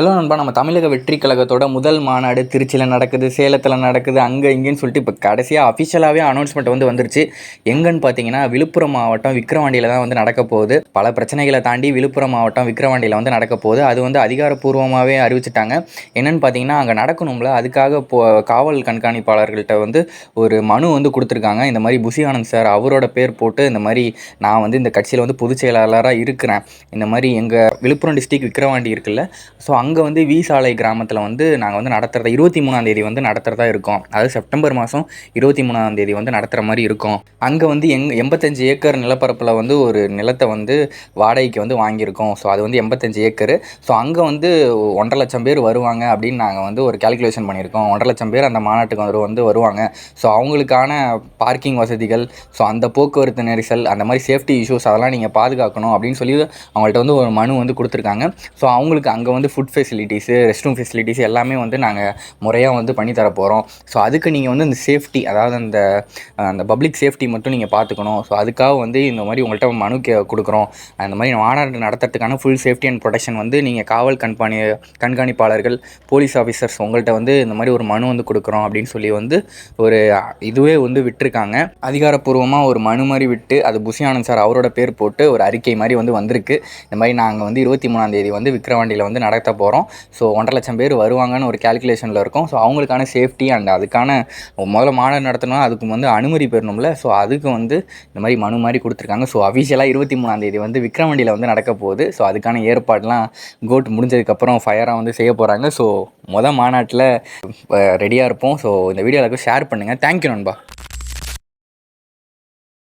Hello நண்பா நம்ம தமிழக வெற்றி கழகத்தோட முதல் மாநாடு திருச்சியில் நடக்குது சேலத்தில் நடக்குது அங்கே இங்கேன்னு சொல்லிட்டு இப்போ கடைசியாக அஃபிஷியலாகவே அனௌன்ஸ்மெண்ட் வந்து வந்துருச்சு. எங்கன்னு பார்த்தீங்கன்னா விழுப்புரம் மாவட்டம் விக்ரவாண்டியில் தான் வந்து நடக்க போகுது. பல பிரச்சனைகளை தாண்டி விழுப்புரம் மாவட்டம் விக்ரவாண்டியில் வந்து நடக்க போகுது. அது வந்து அதிகாரப்பூர்வமாகவே அறிவிச்சிட்டாங்க. என்னென்னு பார்த்தீங்கன்னா அங்கே நடக்கணும்ல அதுக்காக போ காவல் கண்காணிப்பாளர்கள்ட்ட வந்து ஒரு மனு வந்து கொடுத்துருக்காங்க. இந்த மாதிரி புசி ஆனந்த் சார் அவரோட பேர் போட்டு இந்த மாதிரி நான் வந்து இந்த கட்சியில் வந்து பொதுச் செயலாளராக இருக்கிறேன். இந்த மாதிரி எங்கள் விழுப்புரம் டிஸ்ட்ரிக்ட் விக்ரவாண்டி இருக்குல்ல ஸோ அங்கே அங்கே வந்து வி சாலை கிராமத்தில் வந்து நாங்கள் வந்து நடத்துகிறதா இருபத்தி மூணாந்தேதி வந்து நடத்துகிறதா இருக்கோம். அதாவது செப்டம்பர் மாதம் இருபத்தி மூணாந்தேதி வந்து நடத்துகிற மாதிரி இருக்கும். அங்கே வந்து எங் எண்பத்தஞ்சு ஏக்கர் நிலப்பரப்பில் வந்து ஒரு நிலத்தை வந்து வாடகைக்கு வந்து வாங்கியிருக்கோம். ஸோ அது வந்து எண்பத்தஞ்சு ஏக்கரு. ஸோ அங்கே வந்து ஒன்றரை லட்சம் பேர் வருவாங்க அப்படின்னு நாங்கள் வந்து ஒரு கேல்குலேஷன் பண்ணியிருக்கோம். ஒன்றரை லட்சம் பேர் அந்த மாநாட்டுக்கு வந்து வந்து வருவாங்க. ஸோ அவங்களுக்கான பார்க்கிங் வசதிகள் ஸோ அந்த போக்குவரத்து நெரிசல் அந்த மாதிரி சேஃப்டி இஷ்யூஸ் அதெல்லாம் நீங்கள் பாதுகாக்கணும் அப்படின்னு சொல்லி அவங்கள்ட்ட வந்து ஒரு மனு வந்து கொடுத்துருக்காங்க. ஸோ அவங்களுக்கு அங்கே வந்து food facilities rest room facilities எல்லாமே வந்து நாங்கள் முறையாக வந்து பண்ணித்தர போகிறோம் ஸோ அதுக்கு நீங்கள் வந்து இந்த சேஃப்டி அதாவது அந்த அந்த பப்ளிக் சேஃப்டி மட்டும் நீங்கள் பார்த்துக்கணும் ஸோ அதுக்காக வந்து இந்த மாதிரி உங்கள்கிட்ட மனு கே கொடுக்குறோம். அந்த மாதிரி மாநாடு நடத்துறதுக்கான ஃபுல் சேஃப்டி அண்ட் ப்ரொடெக்ஷன் வந்து நீங்கள் காவல் கண்காணி கண்காணிப்பாளர்கள் போலீஸ் ஆஃபீஸர்ஸ் உங்கள்கிட்ட வந்து இந்த மாதிரி ஒரு மனு வந்து கொடுக்குறோம் அப்படின்னு சொல்லி வந்து ஒரு இதுவே வந்து விட்டுருக்காங்க. அதிகாரப்பூர்வமாக ஒரு மனு மாதிரி விட்டு அது புசி ஆனந்த் சார் அவரோட பேர் போட்டு ஒரு அறிக்கை மாதிரி வந்து வந்திருக்கு. இந்த மாதிரி நாங்கள் வந்து இருபத்தி மூணாம் தேதி வந்து விக்ரவாண்டியில் வந்து நடத்த போகிறோம் ஸோ ஒன்றரை லட்சம் பேர் வருவாங்கன்னு ஒரு கேல்குலேஷனில் இருக்கும். ஸோ அவங்களுக்கான சேஃப்டி அண்ட் அதுக்கான முதல்ல மாநாடு நடத்தணும் அதுக்கு வந்து அனுமதி பெறணும்ல. ஸோ அதுக்கு வந்து இந்த மாதிரி மனு மாதிரி கொடுத்துருக்காங்க. ஸோ அஃபிஷியலாக இருபத்தி மூணாந்தேதி வந்து விக்ரமண்டியில் வந்து நடக்க போகுது. ஸோ அதுக்கான ஏற்பாடுலாம் கோட் முடிஞ்சதுக்கப்புறம் ஃபயராக வந்து செய்ய போகிறாங்க ஸோ மொதல் மாநாட்டில் ரெடியாக இருப்போம். ஸோ இந்த வீடியோ எல்லாருக்கும் ஷேர் பண்ணுங்கள் தேங்க்யூ நண்பா.